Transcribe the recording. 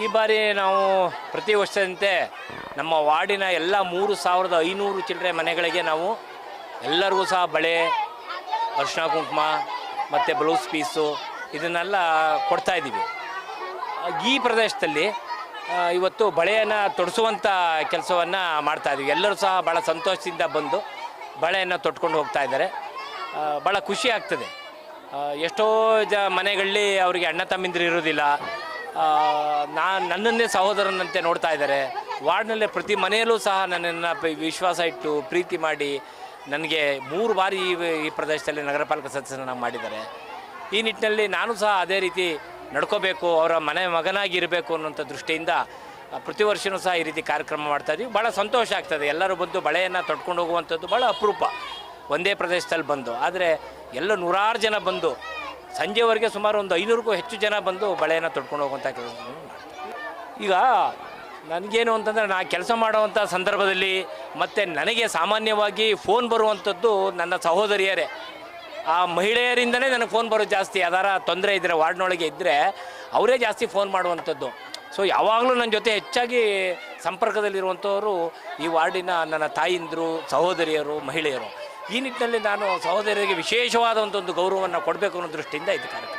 ಈ ಬಾರಿ ನಾವು ಪ್ರತಿ ವರ್ಷದಂತೆ ನಮ್ಮ ವಾರ್ಡಿನ ಎಲ್ಲ ಮೂರು ಸಾವಿರದ ಐನೂರು ಚಿಲ್ಲರೆ ಮನೆಗಳಿಗೆ ನಾವು ಎಲ್ಲರಿಗೂ ಸಹ ಬಳೆ, ಅರಿಶಿಣ ಕುಂಕುಮ ಮತ್ತು ಬ್ಲೌಸ್ ಪೀಸು ಇದನ್ನೆಲ್ಲ ಕೊಡ್ತಾ ಇದ್ದೀವಿ. ಈ ಪ್ರದೇಶದಲ್ಲಿ ಇವತ್ತು ಬಳೆಯನ್ನು ತೊಡಿಸುವಂಥ ಕೆಲಸವನ್ನು ಮಾಡ್ತಾ ಇದ್ದೀವಿ. ಎಲ್ಲರೂ ಸಹ ಭಾಳ ಸಂತೋಷದಿಂದ ಬಂದು ಬಳೆಯನ್ನು ತೊಟ್ಕೊಂಡು ಹೋಗ್ತಾ ಇದ್ದಾರೆ. ಭಾಳ ಖುಷಿ ಆಗ್ತದೆ. ಎಷ್ಟೋ ಜ ಮನೆಗಳಲ್ಲಿ ಅವರಿಗೆ ಅಣ್ಣ ತಮ್ಮಿಂದ್ರು ಇರೋದಿಲ್ಲ ನಾನು ನನ್ನನ್ನೇ ಸಹೋದರನಂತೆ ನೋಡ್ತಾ ಇದ್ದಾರೆ. ವಾರ್ಡ್ನಲ್ಲೇ ಪ್ರತಿ ಮನೆಯಲ್ಲೂ ಸಹ ನನ್ನನ್ನು ವಿಶ್ವಾಸ ಇಟ್ಟು ಪ್ರೀತಿ ಮಾಡಿ ನನಗೆ ಮೂರು ಬಾರಿ ಈ ಪ್ರದೇಶದಲ್ಲಿ ನಗರ ಪಾಲಿಕೆ ಮಾಡಿದ್ದಾರೆ. ಈ ನಿಟ್ಟಿನಲ್ಲಿ ನಾನು ಸಹ ಅದೇ ರೀತಿ ನಡ್ಕೋಬೇಕು, ಅವರ ಮನೆ ಮಗನಾಗಿ ಇರಬೇಕು ಅನ್ನೋಂಥ ದೃಷ್ಟಿಯಿಂದ ಪ್ರತಿ ವರ್ಷವೂ ಸಹ ಈ ರೀತಿ ಕಾರ್ಯಕ್ರಮ ಮಾಡ್ತಾ ಇದ್ದೀವಿ ಭಾಳ ಸಂತೋಷ ಆಗ್ತದೆ. ಎಲ್ಲರೂ ಬಂದು ಬಳೆಯನ್ನು ತೊಡ್ಕೊಂಡು ಹೋಗುವಂಥದ್ದು ಭಾಳ ಅಪರೂಪ. ಒಂದೇ ಪ್ರದೇಶದಲ್ಲಿ ಬಂದು. ಆದರೆ ಎಲ್ಲ ನೂರಾರು ಜನ ಬಂದು ಸಂಜೆವರೆಗೆ ಸುಮಾರು ಒಂದು ಐನೂರಿಗೂ ಹೆಚ್ಚು ಜನ ಬಂದು ಬಳೆಯನ್ನು ತೊಡ್ಕೊಂಡು ಹೋಗುವಂಥ ಕೆಲಸ ಈಗ ನನಗೇನು ಅಂತಂದರೆ ನಾ ಕೆಲಸ ಮಾಡುವಂಥ ಸಂದರ್ಭದಲ್ಲಿ ಮತ್ತು ನನಗೆ ಸಾಮಾನ್ಯವಾಗಿ ಫೋನ್ ಬರುವಂಥದ್ದು ನನ್ನ ಸಹೋದರಿಯರೇ. ಆ ಮಹಿಳೆಯರಿಂದನೇ ನನಗೆ ಫೋನ್ ಬರೋದು ಜಾಸ್ತಿ. ಯಾವ್ದಾರ ತೊಂದರೆ ಇದ್ದರೆ ವಾರ್ಡ್ನೊಳಗೆ ಇದ್ದರೆ ಅವರೇ ಜಾಸ್ತಿ ಫೋನ್ ಮಾಡುವಂಥದ್ದು ಸೊ ಯಾವಾಗಲೂ ನನ್ನ ಜೊತೆ ಹೆಚ್ಚಾಗಿ ಸಂಪರ್ಕದಲ್ಲಿರುವಂಥವರು ಈ ವಾರ್ಡಿನ ನನ್ನ ತಾಯಿಂದರು, ಸಹೋದರಿಯರು, ಮಹಿಳೆಯರು. ಈ ನಿಟ್ಟಿನಲ್ಲಿ ನಾನು ಸಹೋದರಿಗೆ ವಿಶೇಷವಾದಂಥ ಒಂದು ಗೌರವವನ್ನು ಕೊಡಬೇಕು ಅನ್ನೋ ದೃಷ್ಟಿಯಿಂದ ಇದು ಕಾರ್ಯಕ್ರಮ.